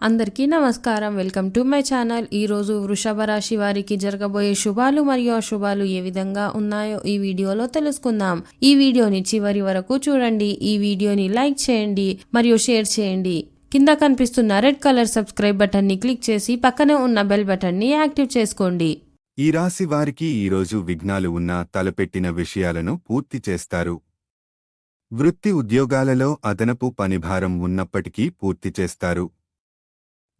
అందరికీ నమస్కారం. Welcome to my channel. ఈ రోజు వృషభ రాశి వారికి జరగబోయే శుభాలు మరియు అశుభాలు ఏ విధంగా ఉన్నాయో ఈ వీడియోలో తెలుసుకుందాం. ఈ వీడియోని చివరి వరకు చూడండి. ఈ వీడియోని లైక్ చేయండి మరియు షేర్ చేయండి. కింద కనిపిస్తున్న రెడ్ కలర్ సబ్స్క్రైబ్ బటన్ని క్లిక్ చేసి పక్కనే ఉన్న బెల్ బటన్ని యాక్టివ్ చేసుకోండి. ఈ రాశి వారికి ఈరోజు విఘ్నాలు ఉన్న తలపెట్టిన విషయాలను పూర్తి చేస్తారు. వృత్తి ఉద్యోగాలలో అదనపు పనిభారం ఉన్నప్పటికీ పూర్తి చేస్తారు.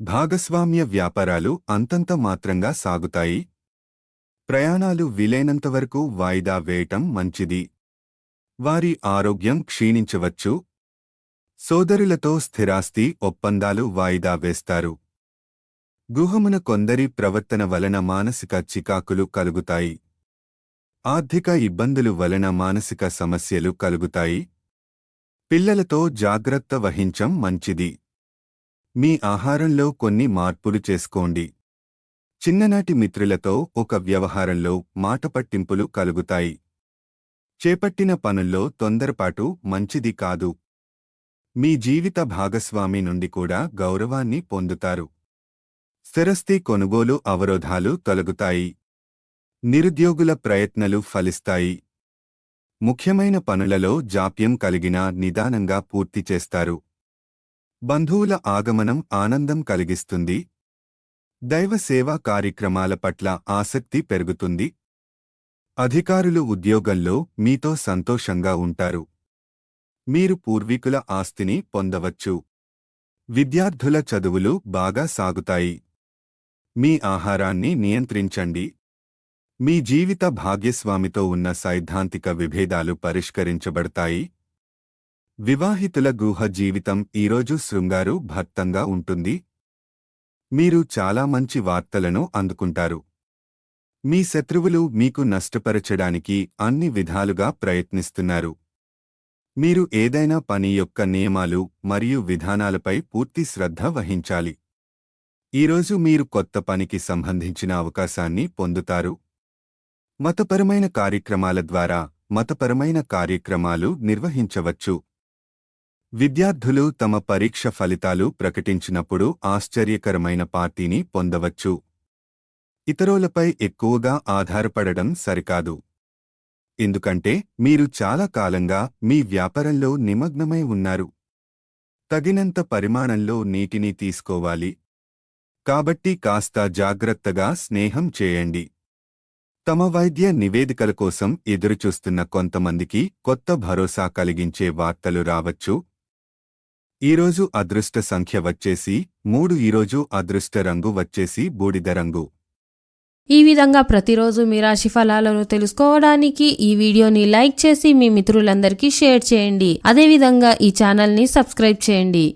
భాగస్వామ్య వ్యాపారాలు అంతంత మాత్రంగా సాగుతాయి. ప్రయాణాలు వీలైనంతవరకు వాయిదా వేయటం మంచిది. వారి ఆరోగ్యం క్షీణించవచ్చు. సోదరులతో స్థిరాస్తి ఒప్పందాలు వాయిదా వేస్తారు. గుహమున కొందరి ప్రవర్తన వలన మానసిక చికాకులు కలుగుతాయి. ఆర్థిక ఇబ్బందులు వలన మానసిక సమస్యలు కలుగుతాయి. పిల్లలతో జాగ్రత్త వహించం మంచిది. మీ ఆహారంలో కొన్ని మార్పులు చేసుకోండి. చిన్ననాటి మిత్రులతో ఒక వ్యవహారంలో మాటపట్టింపులు కలుగుతాయి. చేపట్టిన పనుల్లో తొందరపాటు మంచిది కాదు. మీ జీవిత భాగస్వామి నుండి కూడా గౌరవాన్ని పొందుతారు. స్థిరస్థి కొనుగోలు అవరోధాలు తొలగుతాయి. నిరుద్యోగుల ప్రయత్నలు ఫలిస్తాయి. ముఖ్యమైన పనులలో జాప్యం కలిగినా నిదానంగా పూర్తి చేస్తారు. బంధువుల ఆగమనం ఆనందం కలిగిస్తుంది. దైవ సేవా కార్యక్రమాల పట్ల ఆసక్తి పెరుగుతుంది. అధికారులు ఉద్యోగంలో మీతో సంతోషంగా ఉంటారు. మీరు పూర్వీకుల ఆస్తిని పొందవచ్చు. విద్యార్థుల చదువులు బాగా సాగుతాయి. మీ ఆహారాన్ని నియంత్రించండి. మీ జీవిత భాగ్యస్వామితో ఉన్న సైద్ధాంతిక విభేదాలు పరిష్కరించబడతాయి. వివాహితుల గృహ జీవితం ఈరోజు శృంగారు భర్తంగా ఉంటుంది. మీరు చాలా మంచి వార్తలను అందుకుంటారు. మీ శత్రువులు మీకు నష్టపరచడానికి అన్ని విధాలుగా ప్రయత్నిస్తున్నారు. మీరు ఏదైనా పని యొక్క నియమాలు మరియు విధానాలపై పూర్తి శ్రద్ధ వహించాలి. ఈరోజు మీరు కొత్త పనికి సంబంధించిన అవకాశాన్ని పొందుతారు. మతపరమైన కార్యక్రమాల ద్వారా మతపరమైన కార్యక్రమాలు నిర్వహించవచ్చు. విద్యార్థులు తమ పరీక్ష ఫలితాలు ప్రకటించినప్పుడు ఆశ్చర్యకరమైన పార్టీని పొందవచ్చు. ఇతరులపై ఎక్కువగా ఆధారపడడం సరికాదు. ఎందుకంటే మీరు చాలా కాలంగా మీ వ్యాపారంలో నిమగ్నమై ఉన్నారు. తగినంత పరిమాణంలో నీటిని తీసుకోవాలి. కాబట్టి కాస్త జాగ్రత్తగా స్నేహం చేయండి. తమ వైద్య నివేదికల కోసం ఎదురుచూస్తున్న కొంతమందికి కొత్త భరోసా కలిగించే వార్తలు రావచ్చు. ఈరోజు అదృష్ట సంఖ్య వచ్చేసి మూడు ఈరోజు అదృష్ట రంగు వచ్చేసి బూడిద రంగు. ఈ విధంగా ప్రతిరోజు మీ రాశి ఫలాలను తెలుసుకోవడానికి ఈ వీడియోని లైక్ చేసి మీ మిత్రులందరికీ షేర్ చేయండి. అదేవిధంగా ఈ ఛానల్ని సబ్స్క్రైబ్ చేయండి.